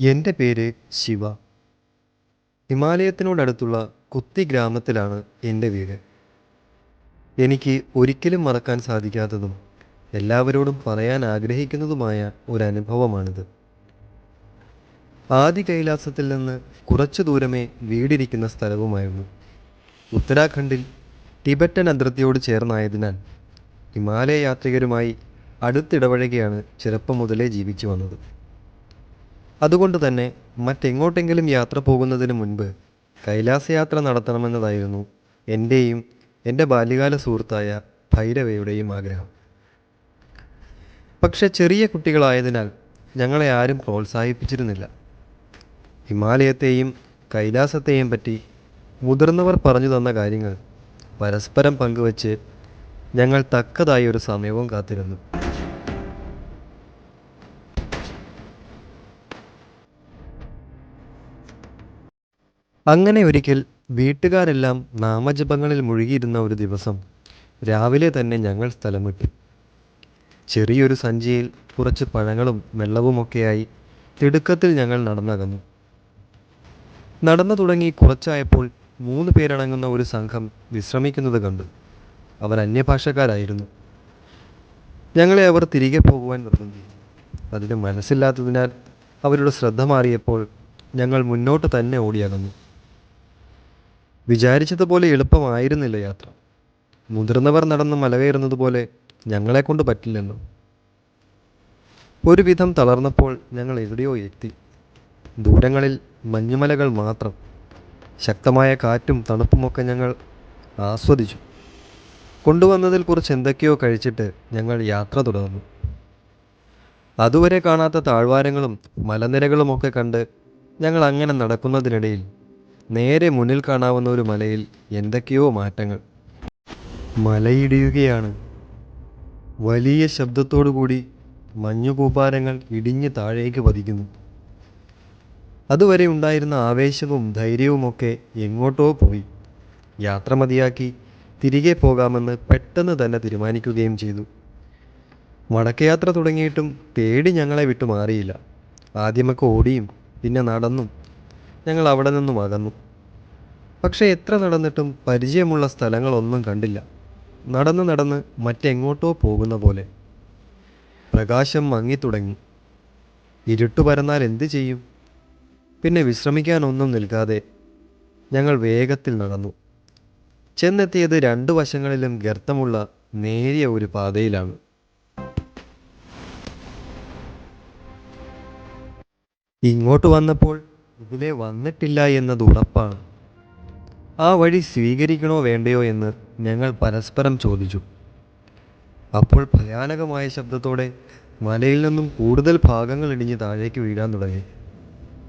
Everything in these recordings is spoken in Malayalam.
എന്റെ പേര് ശിവ. ഹിമാലയത്തിനോടടുത്തുള്ള കുത്തി ഗ്രാമത്തിലാണ് എന്റെ വീട്. എനിക്ക് ഒരിക്കലും മറക്കാൻ സാധിക്കാത്തതും എല്ലാവരോടും പറയാൻ ആഗ്രഹിക്കുന്നതുമായ ഒരു അനുഭവമാണിത് ആദി കൈലാസത്തിൽ നിന്ന് കുറച്ചു ദൂരമേ വീടിരിക്കുന്ന സ്ഥലവുമായിരുന്നു ഉത്തരാഖണ്ഡിൽ ടിബറ്റൻ അതിർത്തിയോട് ചേർന്നായതിനാൽ ഹിമാലയ യാത്രികരുമായി അടുത്തിടപഴകിയാണ് ചെറുപ്പം മുതലേ ജീവിച്ചു വന്നത്. അതുകൊണ്ട് തന്നെ മറ്റെങ്ങോട്ടെങ്കിലും യാത്ര പോകുന്നതിന് മുൻപ് കൈലാസയാത്ര നടത്തണമെന്നതായിരുന്നു എന്റെയും എന്റെ ബാല്യകാല സുഹൃത്തായ ഭൈരവയുടെയും ആഗ്രഹം. പക്ഷെ ചെറിയ കുട്ടികളായതിനാൽ ഞങ്ങളെ ആരും പ്രോത്സാഹിപ്പിച്ചിരുന്നില്ല. ഹിമാലയത്തെയും കൈലാസത്തെയും പറ്റി മുതിർന്നവർ പറഞ്ഞു തന്ന കാര്യങ്ങൾ പരസ്പരം പങ്കുവച്ച് ഞങ്ങൾ തക്കതായ ഒരു സമയവും കാത്തിരുന്നു. അങ്ങനെ ഒരിക്കൽ വീട്ടുകാരെല്ലാം നാമജപങ്ങളിൽ മുഴുകിയിരുന്ന ഒരു ദിവസം രാവിലെ തന്നെ ഞങ്ങൾ സ്ഥലം വിട്ടു ചെറിയൊരു സഞ്ചിയിൽ കുറച്ച് പഴങ്ങളും വെള്ളവുമൊക്കെയായി തിടുക്കത്തിൽ ഞങ്ങൾ നടന്നകന്നു. നടന്നു തുടങ്ങി കുറച്ചായപ്പോൾ മൂന്ന് പേരടങ്ങുന്ന ഒരു സംഘം വിശ്രമിക്കുന്നത് കണ്ടു. അവർ അന്യഭാഷക്കാരായിരുന്നു. ഞങ്ങളെ അവർ തിരികെ പോകുവാൻ നിർബന്ധി. അതിന് മനസ്സില്ലാത്തതിനാൽ അവരുടെ ശ്രദ്ധ മാറിയപ്പോൾ ഞങ്ങൾ മുന്നോട്ട് തന്നെ ഓടിയകന്നു. വിചാരിച്ചതുപോലെ എളുപ്പമായിരുന്നില്ല യാത്ര. മുതിർന്നവർ നടന്ന് മലകയറുന്നത് പോലെ ഞങ്ങളെക്കൊണ്ട് പറ്റില്ലെന്നും. ഒരുവിധം തളർന്നപ്പോൾ ഞങ്ങൾ എവിടെയോ എത്തി. ദൂരങ്ങളിൽ മഞ്ഞുമലകൾ മാത്രം. ശക്തമായ കാറ്റും തണുപ്പുമൊക്കെ ഞങ്ങൾ ആസ്വദിച്ചു. കൊണ്ടുവന്നതിൽ കുറച്ച് എന്തൊക്കെയോ കഴിച്ചിട്ട് ഞങ്ങൾ യാത്ര തുടർന്നു. അതുവരെ കാണാത്ത താഴ്വാരങ്ങളും മലനിരകളുമൊക്കെ കണ്ട് ഞങ്ങൾ അങ്ങനെ നടക്കുന്നതിനിടയിൽ നേരെ മുന്നിൽ കാണാവുന്ന ഒരു മലയിൽ എന്തൊക്കെയോ മാറ്റങ്ങൾ. മലയിടിയുകയാണ്. വലിയ ശബ്ദത്തോടു കൂടി മഞ്ഞുകൂപ്പാരങ്ങൾ ഇടിഞ്ഞ് താഴേക്ക് പതിക്കുന്നു. അതുവരെ ഉണ്ടായിരുന്ന ആവേശവും ധൈര്യവുമൊക്കെ എങ്ങോട്ടോ പോയി. യാത്ര മതിയാക്കി തിരികെ പോകാമെന്ന് പെട്ടെന്ന് തന്നെ തീരുമാനിക്കുകയും ചെയ്തു. മടക്കയാത്ര തുടങ്ങിയിട്ടും പേടി ഞങ്ങളെ വിട്ടു മാറിയില്ല ആദ്യമൊക്കെ ഓടിയും പിന്നെ നടന്നും ഞങ്ങൾ അവിടെ നിന്നും അകന്നു. പക്ഷേ എത്ര നടന്നിട്ടും പരിചയമുള്ള സ്ഥലങ്ങളൊന്നും കണ്ടില്ല. നടന്ന് നടന്ന് മറ്റെങ്ങോട്ടോ പോകുന്ന പോലെ. പ്രകാശം മങ്ങിത്തുടങ്ങി ഇരുട്ടു പരന്നാൽ എന്ത് ചെയ്യും? പിന്നെ വിശ്രമിക്കാനൊന്നും നിൽക്കാതെ ഞങ്ങൾ വേഗത്തിൽ നടന്നു. ചെന്നെത്തിയത് രണ്ടു വശങ്ങളിലും ഗർത്തമുള്ള നേരിയ ഒരു പാതയിലാണ്. ഇങ്ങോട്ട് വന്നപ്പോൾ ഇതിലെ വന്നിട്ടില്ല എന്നത് ഉറപ്പാണ്. ആ വഴി സ്വീകരിക്കണോ വേണ്ടയോ എന്ന് ഞങ്ങൾ പരസ്പരം ചോദിച്ചു. അപ്പോൾ ഭയാനകമായ ശബ്ദത്തോടെ മലയിൽ നിന്നും കൂടുതൽ ഭാഗങ്ങൾ ഇടിഞ്ഞ് താഴേക്ക് വീഴാൻ തുടങ്ങി.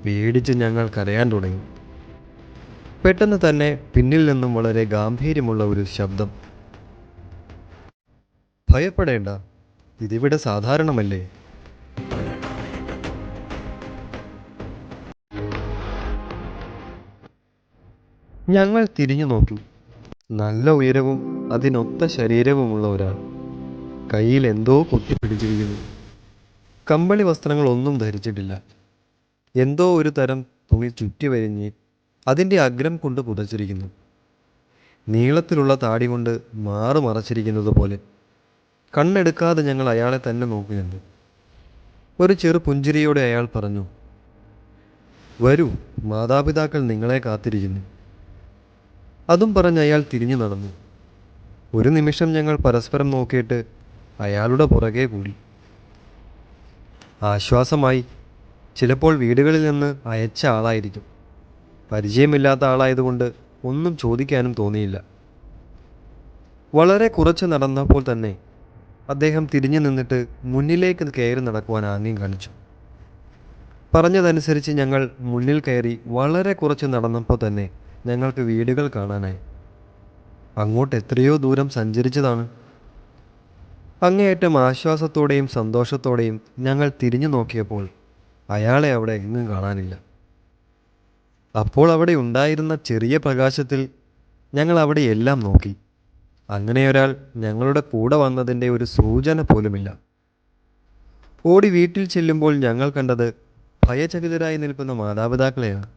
പേടിച്ച് ഞങ്ങൾ കരയാൻ തുടങ്ങി. പെട്ടെന്ന് തന്നെ പിന്നിൽ നിന്നും വളരെ ഗാംഭീര്യമുള്ള ഒരു ശബ്ദം. ഭയപ്പെടേണ്ട. ഇതിവിടെ സാധാരണമല്ലേ? ഞങ്ങൾ തിരിഞ്ഞു നോക്കി. നല്ല ഉയരവും അതിനൊത്ത ശരീരവുമുള്ള ഒരാൾ. കയ്യിൽ എന്തോ കൊത്തിപ്പിടിച്ചിരിക്കുന്നു കമ്പളി വസ്ത്രങ്ങളൊന്നും ധരിച്ചിട്ടില്ല. എന്തോ ഒരു തരം തുണി ചുറ്റി വരിഞ്ഞ് അതിന്റെ അഗ്രം കൊണ്ട് പുതച്ചിരിക്കുന്നു. നീളത്തിലുള്ള താടി കൊണ്ട് മാറു മറച്ചിരിക്കുന്നത് പോലെ. കണ്ണെടുക്കാതെ ഞങ്ങൾ അയാളെ തന്നെ നോക്കുന്നുണ്ട് ഒരു ചെറു പുഞ്ചിരിയോടെ അയാൾ പറഞ്ഞു വരൂ മാതാപിതാക്കൾ നിങ്ങളെ കാത്തിരിക്കുന്നു. അതും പറഞ്ഞ് അയാൾ തിരിഞ്ഞു നടന്നു. ഒരു നിമിഷം ഞങ്ങൾ പരസ്പരം നോക്കിയിട്ട് അയാളുടെ പുറകെ കൂടി. ആശ്വാസമായി ചിലപ്പോൾ വീടുകളിൽ നിന്ന് അയച്ച ആളായിരിക്കും. പരിചയമില്ലാത്ത ആളായതുകൊണ്ട് ഒന്നും ചോദിക്കാനും തോന്നിയില്ല. വളരെ കുറച്ച് നടന്നപ്പോൾ തന്നെ അദ്ദേഹം തിരിഞ്ഞു നിന്നിട്ട് മുന്നിലേക്ക് കയറി നടക്കുവാൻ ആംഗ്യം കാണിച്ചു. പറഞ്ഞതനുസരിച്ച് ഞങ്ങൾ മുന്നിൽ കയറി വളരെ കുറച്ച് നടന്നപ്പോൾ തന്നെ ഞങ്ങൾക്ക് വീടുകൾ കാണാനായി. അങ്ങോട്ട് എത്രയോ ദൂരം സഞ്ചരിച്ചതാണ്. അങ്ങേയറ്റം ആശ്വാസത്തോടെയും സന്തോഷത്തോടെയും ഞങ്ങൾ തിരിഞ്ഞു നോക്കിയപ്പോൾ അയാളെ അവിടെ എങ്ങും കാണാനില്ല. അപ്പോൾ അവിടെ ഉണ്ടായിരുന്ന ചെറിയ പ്രകാശത്തിൽ ഞങ്ങൾ അവിടെ എല്ലാം നോക്കി. അങ്ങനെ ഒരാൾ ഞങ്ങളുടെ കൂടെ വന്നതിന്റെ ഒരു സൂചന പോലുമില്ല. ഓടി വീട്ടിൽ ചെല്ലുമ്പോൾ ഞങ്ങൾ കണ്ടത് ഭയചകിതരായി നിൽക്കുന്ന മാതാപിതാക്കളെയാണ്.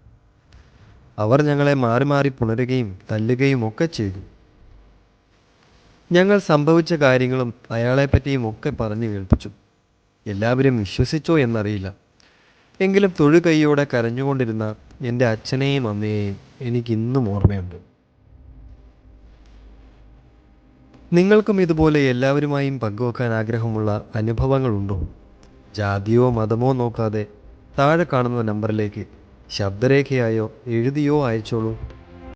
അവർ ഞങ്ങളെ മാറി മാറി പുണരുകയും തല്ലുകയും ഒക്കെ ചെയ്തു. ഞങ്ങൾ സംഭവിച്ച കാര്യങ്ങളും അയാളെപ്പറ്റിയും ഒക്കെ പറഞ്ഞു കേൾപ്പിച്ചു. എല്ലാവരും വിശ്വസിച്ചോ എന്നറിയില്ല. എങ്കിലും തൊഴുകൈയോടെ കരഞ്ഞുകൊണ്ടിരുന്ന എന്റെ അച്ഛനെയും അമ്മയെയും എനിക്കിന്നും ഓർമ്മയുണ്ട്. നിങ്ങൾക്കും ഇതുപോലെ എല്ലാവരുമായും പങ്കുവെക്കാൻ ആഗ്രഹമുള്ള അനുഭവങ്ങളുണ്ടോ? ജാതിയോ മതമോ നോക്കാതെ താഴെ കാണുന്ന നമ്പറിലേക്ക് ശബ്ദരേഖയായോ എഴുതിയോ അയച്ചോളൂ.